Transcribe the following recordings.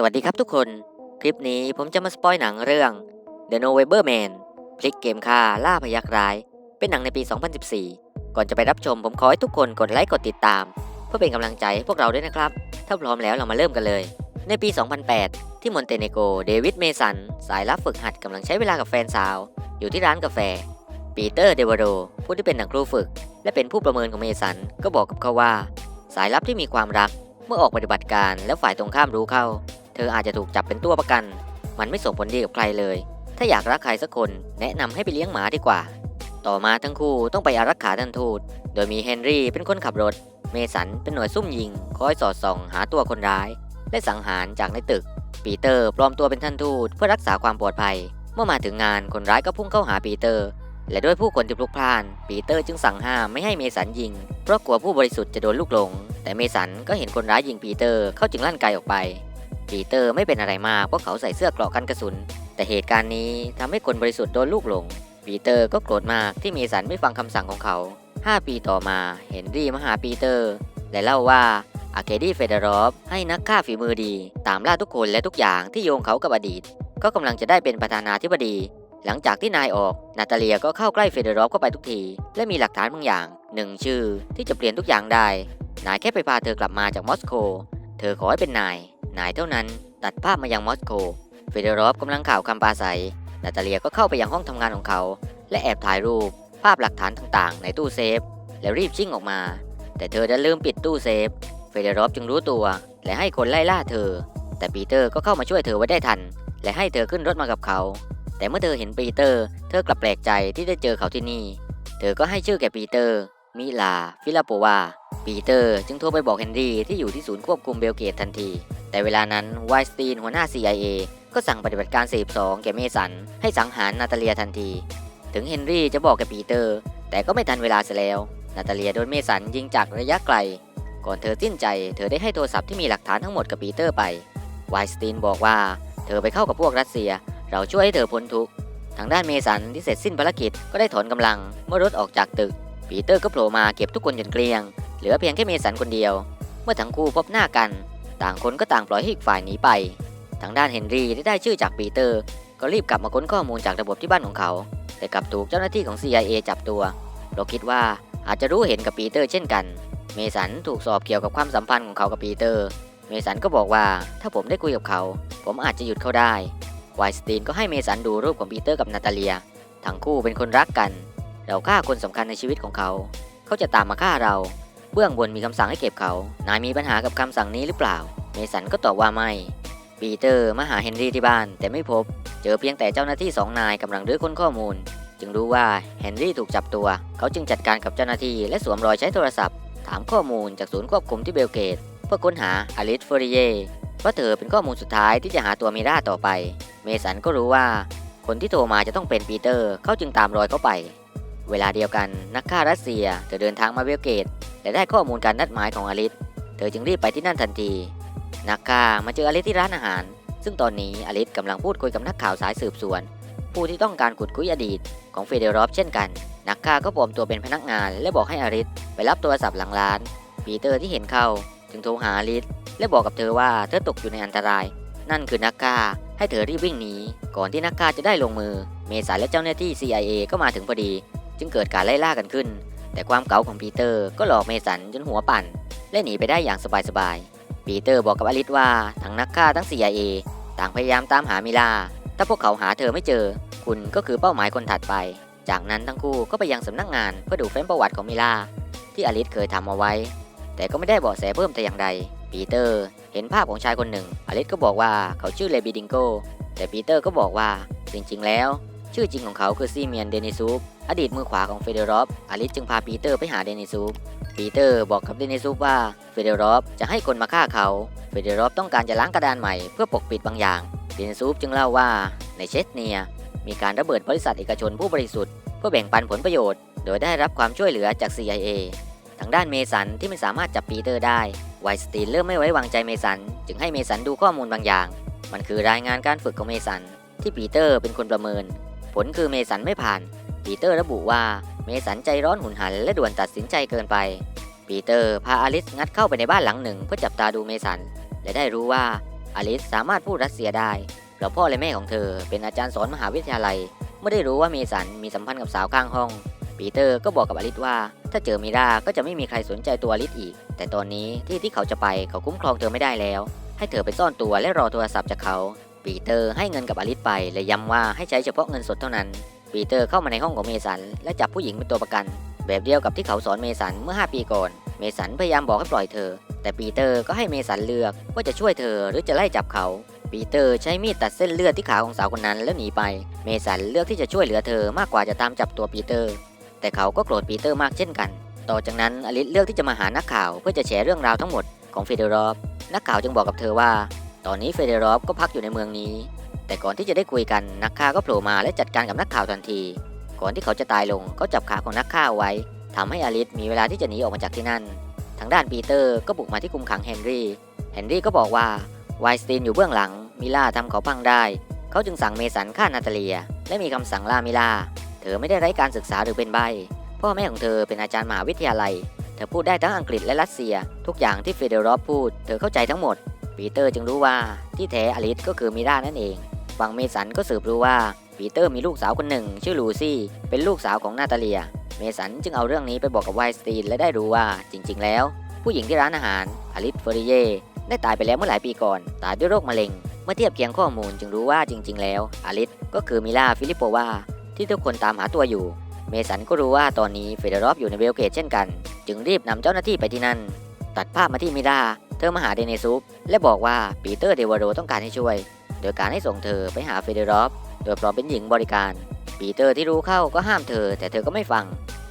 สวัสดีครับทุกคน คลิปนี้ผมจะมาสปอยหนังเรื่อง The November Man พลิกเกมฆ่าล่าพยักร้าย เป็นหนังในปี 2014 ก่อนจะไปรับชมผมขอให้ทุกคนกดไลค์กดติดตาม เพื่อเป็นกำลังใจให้พวกเราด้วยนะครับ ถ้าพร้อมแล้วเรามาเริ่มกันเลย ในปี 2008 ที่มอนเตเนโกเดวิดเมสัน สายลับฝึกหัดกำลังใช้เวลากับแฟนสาว อยู่ที่ร้านกาแฟ ปีเตอร์เดวโรผู้ที่เป็นนักครูฝึก และเป็นผู้ประเมินของเมสันก็บอกกับเขาว่า สายลับที่มีความรักเมื่อออกปฏิบัติการแล้วฝ่ายตรงข้ามรู้เข้า เธออาจจะถูกจับเป็นตัวประกัน มันไม่ส่งผลดีกับใครเลย ถ้าอยากรักใครสักคนแนะนำให้ไปเลี้ยงหมาดีกว่า ต่อมาทั้งคู่ต้องไปอารักขาท่านทูต โดยมีเฮนรี่เป็นคนขับรถ เมสันเป็นหน่วยซุ่มยิง คอยสอดส่องหาตัวคนร้าย และสังหารจากในตึก ปีเตอร์ปลอมตัวเป็นท่านทูตเพื่อรักษาความปลอดภัย เมื่อมาถึงงานคนร้ายก็พุ่งเข้าหาปีเตอร์ และด้วยผู้คนที่พลุกพล่าน ปีเตอร์จึงสั่งห้ามไม่ให้เมสันยิง เพราะกลัวผู้บริสุทธิ์จะโดนลูกหลง แต่เมสันก็เห็นคนร้ายยิงปีเตอร์เขาจึงลั่นไกออกไป ปีเตอร์ไม่เป็นอะไรมากเพราะเขาใส่เสื้อเกราะกันกระสุน แต่เหตุการณ์นี้ทำให้คนบริสุทธิ์โดนลูกหลง ปีเตอร์ก็โกรธมากที่เมสันไม่ฟังคำสั่งของเขา 5 ปีต่อมาเฮนรี่มาหาปีเตอร์ และเล่าว่าอาเคดี้เฟเดรอฟให้นักฆ่าฝีมือดี ตามล่าทุกคนและทุกอย่างที่โยงเขากับอดีต ก็กำลังจะได้เป็นประธานาธิบดี หลังจากที่นายออก นาตาเลียก็เข้าใกล้เฟเดรอฟเข้าไปทุกที และมีหลักฐานบางอย่างหนึ่งชื่อที่จะเปลี่ยนทุกอย่างได้ นายแค่ไปพาเธอกลับมาจากมอสโก เธอขอให้เป็นนาย นายเท่านั้น ตัดภาพมายังมอสโก เฟเดรอฟกำลังข่าวคำปราศัยนาตาเลียก็เข้าไปยังห้องทำงานของเขา และแอบถ่ายรูป ภาพหลักฐานต่างๆ ในตู้เซฟ แล้วรีบชิ่งออกมา แต่เธอได้ลืมปิดตู้เซฟ เฟเดรอฟจึงรู้ตัว และให้คนไล่ล่าเธอ แต่ปีเตอร์ก็เข้ามาช่วยเธอไว้ได้ทัน และให้เธอขึ้นรถมากับเขา แต่เมื่อเธอเห็นปีเตอร์ เธอกลับแปลกใจที่ได้เจอเขาที่นี่ เธอก็ให้ชื่อแก่ปีเตอร์ มิลา ฟิลาโปวา ปีเตอร์ จึงโทรไปบอกเฮนรี่ที่อยู่ที่ศูนย์ควบคุมเบลเกตทันที แต่เวลานั้นไวสตีนหัวหน้า CIA ก็สั่งปฏิบัติการสืบสองแก่เมสัน ให้สังหารนาตาเลียทันที ถึงเฮนรี่จะบอกแก่ปีเตอร์ แต่ก็ไม่ทันเวลาเสียแล้ว นาตาเลียโดนเมสันยิงจากระยะไกล ก่อนเธอสิ้นใจ เธอได้ให้โทรศัพท์ที่มีหลักฐานทั้งหมดกับปีเตอร์ไป ไวสตีนบอกว่า เธอไปเข้ากับพวกรัสเซีย เราช่วยให้เธอพ้นทุกข์ ทางด้านเมสันที่เสร็จสิ้นภารกิจก็ได้ถอนกำลังเมื่อรถออกจากตึก ปีเตอร์ก็โผล่มาเก็บทุกคนจนเกลี้ยง เหลือเพียงแค่เมสันคนเดียว เมื่อทั้งคู่พบหน้ากัน ต่างคนก็ต่างปล่อยให้อีกฝ่ายหนีไป ทางด้านเฮนรี่ที่ได้ชื่อจากปีเตอร์ ก็รีบกลับมาค้นข้อมูลจากระบบที่บ้านของเขา แต่กลับถูกเจ้าหน้าที่ของ CIA จับตัว เราคิดว่าอาจจะรู้เห็นกับปีเตอร์เช่นกัน เมสันถูกสอบเกี่ยวกับความสัมพันธ์ของเขากับปีเตอร์ เมสันก็บอกว่าถ้าผมได้คุยกับเขา ผมอาจจะหยุดเขาได้ ไวสตีนก็ให้เมสันดูรูปของปีเตอร์กับนาตาเลีย ทั้งคู่เป็นคนรักกัน เราฆ่าคนสำคัญในชีวิตของเขา เขาจะตามมาฆ่าเรา เบื้องบนมีคำสั่งให้เก็บเขา นายมีปัญหากับคำสั่งนี้หรือเปล่า เมสันก็ตอบว่าไม่ ปีเตอร์มาหาเฮนรี่ที่บ้าน แต่ไม่พบ เจอเพียงแต่เจ้าหน้าที่สองนายกำลังรื้อค้นข้อมูล จึงรู้ว่าเฮนรี่ถูกจับตัว เขาจึงจัดการกับเจ้าหน้าที่และสวมรอยใช้โทรศัพท์ ถามข้อมูลจากศูนย์ควบคุมที่เบลเกต เพื่อค้นหาอลิสเฟอริเยเพราะเธอเป็นข้อมูลสุดท้ายที่จะหาตัวมิราต่อไป เมสันก็รู้ว่า คนที่โทรมาจะต้องเป็นปีเตอร์ เขาจึงตามรอยเขาไป เวลาเดียวกันนักฆ่ารัสเซียเธอเดินทางมาเบลเกตและได้ข้อมูลการนัดหมายของอลิสเธอจึงรีบไปที่นั่นทันที นักฆ่ามาเจออลิสที่ร้านอาหาร ซึ่งตอนนี้อลิสกำลังพูดคุยกับนักข่าวสายสืบสวน ผู้ที่ต้องการขุดคุยอดีตของเฟเดรอฟเช่นกัน นักฆ่าก็ปลอมตัวเป็นพนักงาน และบอกให้อลิสไปรับโทรศัพท์หลังร้าน ปีเตอร์ที่เห็นเข้า จึงโทรหาอลิสและบอกกับเธอว่าเธอตกอยู่ในอันตราย นั่นคือนักฆ่าให้เธอรีบวิ่งหนีก่อนที่นักฆ่าจะได้ลงมือ เมสันและเจ้าหน้าที่ CIA ก็มาถึงพอดี จึงเกิดการไล่ล่ากันขึ้น แต่ความเก๋าของปีเตอร์ก็หลอกเมสันจนหัวปั่น และหนีไปได้อย่างสบายๆ ปีเตอร์บอกกับอลิสว่าทั้งนักฆ่าทั้ง CIA ต่างพยายามตามหามิลา ถ้าพวกเขาหาเธอไม่เจอ คุณก็คือเป้าหมายคนถัดไป จากนั้นทั้งคู่ก็ไปยังสำนักงานเพื่อดูเฟ้มประวัติของมิลา ที่อลิสเคยทำเอาไว้ แต่ก็ไม่ได้เบาะแสเพิ่มแต่อย่างใด ปีเตอร์เห็นภาพของชายคนหนึ่ง อลิสก็บอกว่าเขาชื่อเลบิดิงโก แต่ปีเตอร์ก็บอกว่าจริงๆ แล้ว ชื่อจริงของเขาคือซีเมียนเดนิซูฟ อดีตมือขวาของเฟเดรอฟอลิสจึงพาปีเตอร์ไปหาเดนิซูฟปีเตอร์บอกกับเดนิซูฟว่าเฟเดรอฟจะให้คนมาฆ่าเขา เฟเดรอฟต้องการจะล้างกระดานใหม่เพื่อปกปิดบางอย่าง เดนิซูฟจึงเล่าว่าในเชสเนีย มีการระเบิดบริษัทเอกชนผู้บริสุทธิ์เพื่อแบ่งปันผลประโยชน์ โดยได้รับความช่วยเหลือจาก CIA ทางด้านเมสันที่ไม่สามารถจับปีเตอร์ได้ไวสตีนเริ่มไม่ไว้วางใจเมสัน จึงให้เมสันดูข้อมูลบางอย่าง มันคือรายงานการฝึกของเมสัน ที่ปีเตอร์เป็นคนประเมิน ผลคือเมสันไม่ผ่าน ปีเตอร์ระบุว่าเมสันใจร้อนหุนหันและด่วนตัดสินใจเกินไป ปีเตอร์พาอลิสงัดเข้าไปในบ้านหลังหนึ่งเพื่อจับตาดูเมสัน และได้รู้ว่าอลิสสามารถพูดรัสเซียได้เพราะพ่อและแม่ของเธอเป็นอาจารย์สอนมหาวิทยาลัย เมื่อได้รู้ว่าเมสันมีสัมพันธ์กับสาวข้างห้อง ปีเตอร์ก็บอกกับอลิสว่า ถ้าเจอมิราก็จะไม่มีใครสนใจตัวอลิสอีก แต่ตอนนี้ที่ที่เขาจะไปเขาคุ้มครองเธอไม่ได้แล้ว ให้เธอไปซ่อนตัวและรอโทรศัพท์จากเขา ปีเตอร์ให้เงินกับอลิสไปและย้ำว่าให้ใช้เฉพาะเงินสดเท่านั้น ปีเตอร์เข้ามาในห้องของเมสัน และจับผู้หญิงเป็นตัวประกัน แบบเดียวกับที่เขาสอนเมสันเมื่อ 5 ปีก่อน เมสันพยายามบอกให้ปล่อยเธอ แต่ปีเตอร์ก็ให้เมสันเลือกว่าจะช่วยเธอหรือจะไล่จับเขา ปีเตอร์ใช้มีดตัดเส้นเลือดที่ขาของสาวคนนั้นแล้วหนีไป เมสันเลือกที่จะช่วยเหลือเธอมากกว่าจะตามจับตัวปีเตอร์ แต่เขาก็โกรธปีเตอร์มากเช่นกัน ต่อจากนั้นอลิสเลือกที่จะมาหานักข่าวเพื่อจะแฉเรื่องราวทั้งหมดของเฟเดรอฟนักข่าวจึงบอกกับเธอว่า ตอนนี้เฟเดรอฟก็พักอยู่ในเมืองนี้ แต่ก่อนที่จะได้คุยกันนักข่าวก็โผล่มาและจัดการกับนักข่าวทันที ก่อนที่เขาจะตายลงเขาจับขาของนักข่าวไว้ทำให้อลิสมีเวลาที่จะหนีออกมาจากที่นั่น ทางด้านปีเตอร์ก็บุกมาที่คุมขังเฮนรี่ เฮนรี่ก็บอกว่าไวสตีนอยู่เบื้องหลัง มิล่าทำเขาพังได้ เขาจึงสั่งเมสันฆ่านาตาเลีย และมีคำสั่งล่ามิล่า เธอไม่ได้ไร้การศึกษาหรือเป็นใบ พ่อแม่ของเธอเป็นอาจารย์มหาวิทยาลัย เธอพูดได้ทั้งอังกฤษและรัสเซีย ทุกอย่างที่เฟเดรอฟพูด เธอเข้าใจทั้งหมด ปีเตอร์จึงรู้ว่าที่แท้อลิสก็คือมิล่านั่นเอง ฝั่งเมสันก็สืบรู้ว่าปีเตอร์มีลูกสาวคนหนึ่ง ชื่อลูซี่ เป็นลูกสาวของนาตาเลีย เมสันจึงเอาเรื่องนี้ไปบอกกับไวสตีนและได้รู้ว่าจริง ๆ แล้ว ผู้หญิงที่ร้านอาหารอลิสเฟอริเยได้ตายไปแล้วเมื่อหลายปีก่อนตายด้วยโรคมะเร็ง เมื่อเทียบเคียงข้อมูลจึงรู้ว่าจริง ๆ แล้วอลิสก็คือมิลาฟิลิปโปวาที่ทุกคนตามหาตัวอยู่ เมสันก็รู้ว่าตอนนี้เฟเดรอฟอยู่ในเบลเกตเช่นกัน จึงรีบนำเจ้าหน้าที่ไปที่นั่น ตัดภาพมาที่มิลาเธอมาหาเดเนซุปและบอกว่าปีเตอร์เดวาโรต้องการให้ช่วย โดยการให้ส่งเธอไปหาเฟเดรอฟโดยปลอมเป็นหญิงบริการ ปีเตอร์ที่รู้เข้าก็ห้ามเธอ แต่เธอก็ไม่ฟัง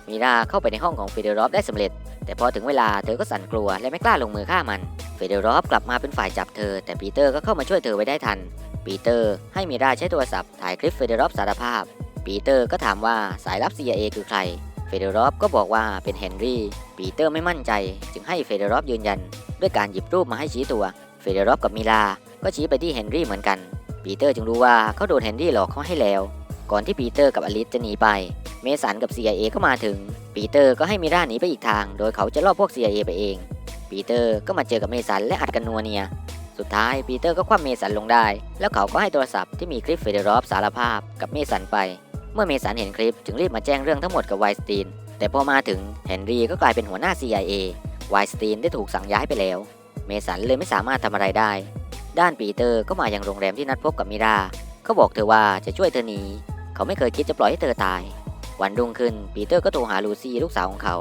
มิลาเข้าไปในห้องของเฟเดรอฟได้สำเร็จ แต่พอถึงเวลาเธอก็สั่นกลัวและไม่กล้าลงมือฆ่ามันเฟเดรอฟกลับมาเป็นฝ่ายจับเธอ แต่ปีเตอร์ก็เข้ามาช่วยเธอไว้ได้ทัน ปีเตอร์ให้มิราใช้โทรศัพท์ถ่ายคลิปเฟเดรอฟสารภาพ ปีเตอร์ก็ถามว่าสายลับ CIA คือใครเฟเดรอฟก็บอกว่าเป็นเฮนรี่ ปีเตอร์ไม่มั่นใจ จึงให้เฟเดรอฟยืนยัน ด้วยการหยิบรูปมาให้ชี้ตัว เฟเดรอฟกับมิลา ก็ชี้ไปที่เฮนรี่เหมือนกัน ปีเตอร์จึงรู้ว่าเขาโดนเฮนรี่หลอกเขาให้แล้ว ก่อนที่ปีเตอร์กับอลิสจะหนีไป เมสันกับ CIA ก็มาถึง ปีเตอร์ก็ให้มิราหนีไปอีกทาง โดยเขาจะล่อพวก CIA ไปเอง ปีเตอร์ก็มาเจอกับเมสันและอัดกันนัวเนีย สุดท้ายปีเตอร์ก็คว่ำเมสันลงได้ แล้วเขาก็ให้โทรศัพท์ที่มีคลิปเฟเดรอฟสารภาพกับเมสันไป เมื่อเมสันเห็นคลิปจึงรีบมาแจ้งเรื่องทั้งหมดกับไวสตีน แต่พอมาถึงเฮนรี่ก็กลายเป็นหัวหน้า CIA ไวสตีนได้ถูกสั่งย้ายไปแล้ว เมสันเลยไม่สามารถทำอะไรได้ ด้านปีเตอร์ก็มายังโรงแรมที่นัดพบกับมิราเขาบอกเธอว่าจะช่วยเธอหนีเขาไม่เคยคิดจะปล่อยให้เธอตาย วันรุ่งขึ้นปีเตอร์ก็โทรหาลูซี่ลูกสาวของเขา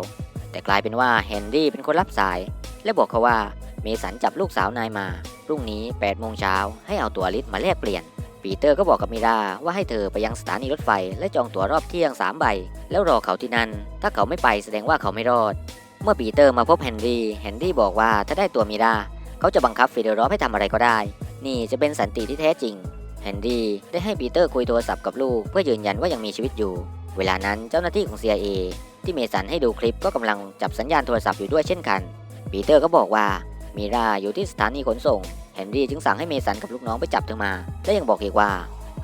แต่กลายเป็นว่าเฮนรี่เป็นคนรับสาย และบอกเขาว่าเมสันจับลูกสาวนายมาพรุ่งนี้8โมงเช้าให้เอาตั๋วลิสมาแลกเปลี่ยน ปีเตอร์ก็บอกกับมิราว่าให้เธอไปยังสถานีรถไฟ และจองตั๋วรอบเที่ยง3ใบ แล้วรอเขาที่นั่น ถ้าเขาไม่ไปแสดงว่าเขาไม่รอด เมื่อปีเตอร์มาพบเฮนรี่เฮนรี่บอกว่าถ้าได้ตัวมิรา เขาจะบังคับเฟเดรอฟให้ทำอะไรก็ได้ นี่จะเป็นสันติที่แท้จริง เฮนรี่ได้ให้ปีเตอร์คุยโทรศัพท์กับลูกเพื่อยืนยันว่ายังมีชีวิตอยู่ เวลานั้นเจ้าหน้าที่ของ CIA ที่เมสันให้ดูคลิปก็กำลังจับสัญญาณโทรศัพท์อยู่ด้วยเช่นกัน ปีเตอร์ก็บอกว่ามีราอยู่ที่สถานีขนส่ง เฮนรี่จึงสั่งให้เมสันกับลูกน้องไปจับเธอมา และยังบอกอีกว่า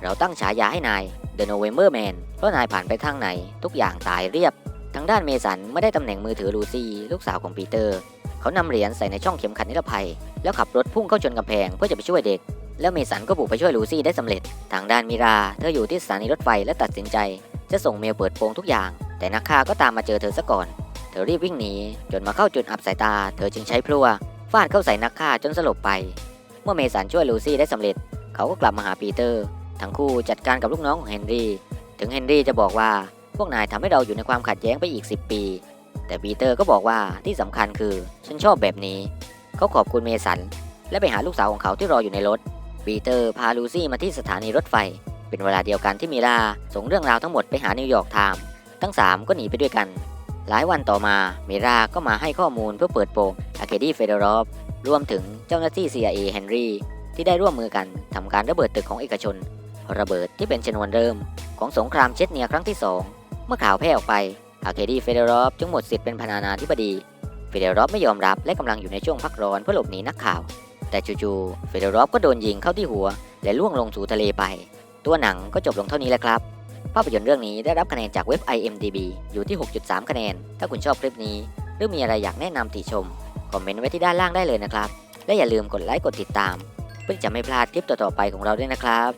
เราตั้งฉายาให้นาย The November Man เพราะนายผ่านไปทางไหน ทุกอย่างตายเรียบ ทางด้านเมสันไม่ได้ตำแหน่งมือถือลูซี่ ลูกสาวของปีเตอร์ เขานำเหรียญใส่ในช่องเข็มขัดนิรภัย แล้วขับรถพุ่งเข้าชนกำแพงเพื่อจะไปช่วยเด็ก แล้วเมสันก็บุกไปช่วยลูซี่ได้สำเร็จ ทางด้านมิรา เธออยู่ที่สถานีรถไฟและตัดสินใจ จะส่งเมลเปิดโปงทุกอย่าง แต่นักฆ่าก็ตามมาเจอเธอซะก่อน เธอรีบวิ่งหนีจนมาเข้าจุดอับสายตา เธอจึงใช้พลั่วฟาดเข้าใส่นักฆ่าจนสลบไป เมื่อเมสันช่วยลูซี่ได้สำเร็จ เขาก็กลับมาหาปีเตอร์ ทั้งคู่จัดการกับลูกน้องของเฮนรี่ ถึงเฮนรี่จะบอกว่าพวกนายทำให้เราอยู่ในความขัดแย้งไปอีก 10 ปี แต่ปีเตอร์ก็บอกว่าที่สำคัญคือฉันชอบแบบนี้ เขาขอบคุณเมสัน และไปหาลูกสาวของเขาที่รออยู่ในรถ ปีเตอร์พาลูซี่มาที่สถานีรถไฟ เป็นเวลาเดียวกันที่มิลาส่งเรื่องราวทั้งหมดไปหานิวยอร์กไทม์ทั้ง 3 ก็หนีไปด้วยกัน หลายวันต่อมามิราก็มาให้ข้อมูลเพื่อเปิดโปงอาเคดีเฟเดรอฟรวมถึงเจ้าหน้าที่ CIA เฮนรี่ที่ได้ร่วมมือกันทำการระเบิดตึกของเอกชน ระเบิดที่เป็นชนวนเริ่ม ของสงครามเชชเนียครั้งที่ 2 เมื่อข่าวแพร่ออกไป อาเคดีเฟเดรอฟจึงหมดสิทธิ์เป็นประธานาธิบดีเฟเดรอฟไม่ยอมรับและกำลังอยู่ในช่วงพักร้อนเพื่อหลบหนีนักข่าว แต่จู่ๆเฟเดรอฟก็โดนยิงเข้าที่หัว และล่วงลงสู่ทะเลไป ตัวหนังก็จบลงเท่านี้แหละครับ ภาพยนตร์เรื่องนี้ได้รับคะแนนจากเว็บ IMDB อยู่ที่ 6.3 คะแนน ถ้าคุณชอบคลิปนี้ หรือมีอะไรอยากแนะนำติชม คอมเมนต์ไว้ที่ด้านล่างได้เลยนะครับ และอย่าลืมกดไลค์กดติดตาม เพื่อจะไม่พลาดคลิปต่อๆไปของเราด้วยนะครับ